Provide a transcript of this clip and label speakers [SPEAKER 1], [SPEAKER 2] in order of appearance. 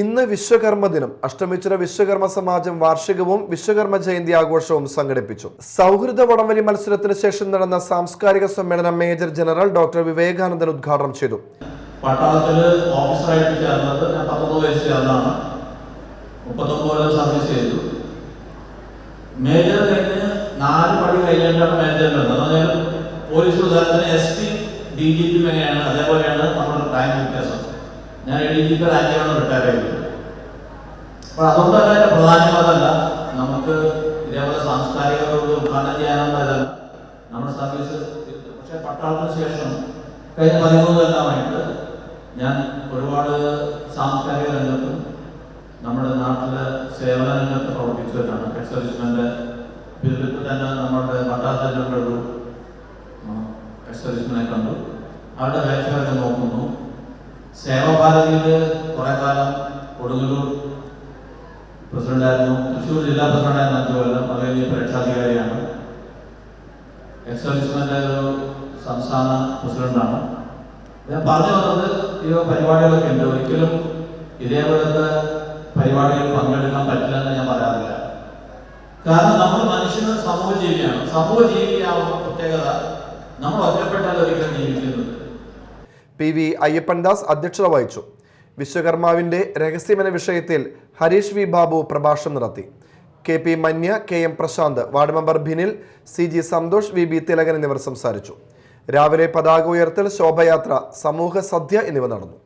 [SPEAKER 1] ഇന്ന് വിശ്വകർമ്മ ദിനം അഷ്ടമിച്ചുര വിശ്വകർമ്മ സമാജം വാർഷികവും വിശ്വകർമ്മ ജയന്തി ആഘോഷവും സംഘടിപ്പിച്ചു. സൗഹൃദ വടംവലി മത്സരത്തിന് ശേഷം നടന്ന സാംസ്കാരിക സമ്മേളനം മേജർ ജനറൽ ഡോക്ടർ വിവേകാനന്ദൻ ഉദ്ഘാടനം ചെയ്തു.
[SPEAKER 2] മേജർ പോലീസ് ഉദാഹരണത്തിന് S P D G P അതേപോലെയാണ് നമ്മുടെ റാങ്ക് വ്യത്യാസം. ഞാൻ ജി പി റാങ്കിലാണ് റിട്ടയർ ചെയ്തത് അപ്പോൾ അതുകൊണ്ടല്ല എന്റെ എന്റെ പ്രധാനം അതല്ല. നമുക്ക് ഇതേപോലെ സാംസ്കാരിക ഒരു ഉദ്ഘാടനം ചെയ്യാനുള്ളതല്ല. നമ്മുടെ സർവീസ് പക്ഷേ പട്ടാളത്തിന് ശേഷം കഴിഞ്ഞ പതിമൂന്ന് കൊല്ലമായിട്ട് ഞാൻ ഒരുപാട് സാംസ്കാരിക രംഗത്തും നമ്മുടെ നാട്ടിലെ സേവന രംഗത്ത് പ്രവർത്തിച്ചവരാണ് എക്സർവിസ്മെന്റ് ബില്ലിൽ തന്നെ നമ്മുടെ പട്ടാളത്തിലുള്ള ഒരു സർവീസ്മെനെ കണ്ടു. അവരുടെ വെൽഫെയർ നോക്കുന്നു. സേവാഭാരതിയിൽ കുറെ കാലം കൊടുങ്ങല്ലൂർ പ്രസിഡന്റായിരുന്നു. തൃശ്ശൂർ ജില്ലാ പ്രസിഡന്റായിരുന്നു അഞ്ചു കൊല്ലം. അത് കഴിഞ്ഞ് പരീക്ഷാധികാരിയാണ്. എക്സർവിസ്മെന്റ് ഒരു സംസ്ഥാന പ്രസിഡന്റാണ്. ഞാൻ പറഞ്ഞു വന്നത് ഈ പരിപാടികളൊക്കെ ഉണ്ട്. ഒരിക്കലും ഇതേപോലത്തെ പരിപാടികളിൽ പങ്കെടുക്കാൻ പറ്റില്ലെന്ന് ഞാൻ പറയാറില്ല. കാരണം നമ്മൾ മനുഷ്യന് സമൂഹ ജീവിയാണ് സമൂഹ ജീവിയാവുന്ന പ്രത്യേകത നമ്മൾ ഒറ്റപ്പെട്ടാൽ ഒരിക്കലും ജീവിക്കുന്നത്
[SPEAKER 1] പി വി അയ്യപ്പൻദാസ് അധ്യക്ഷത വഹിച്ചു. വിശ്വകർമാവിന്റെ രഹസ്യമെന്ന വിഷയത്തിൽ ഹരീഷ് വി ബാബു പ്രഭാഷണം നടത്തി. K P Manya K M Prashanth ward member Bhinil C G Santhosh V B Thilakan എന്നിവർ സംസാരിച്ചു. രാവിലെ പതാക ഉയർത്തൽ ശോഭയാത്ര സമൂഹ സദ്യ എന്നിവ നടന്നു.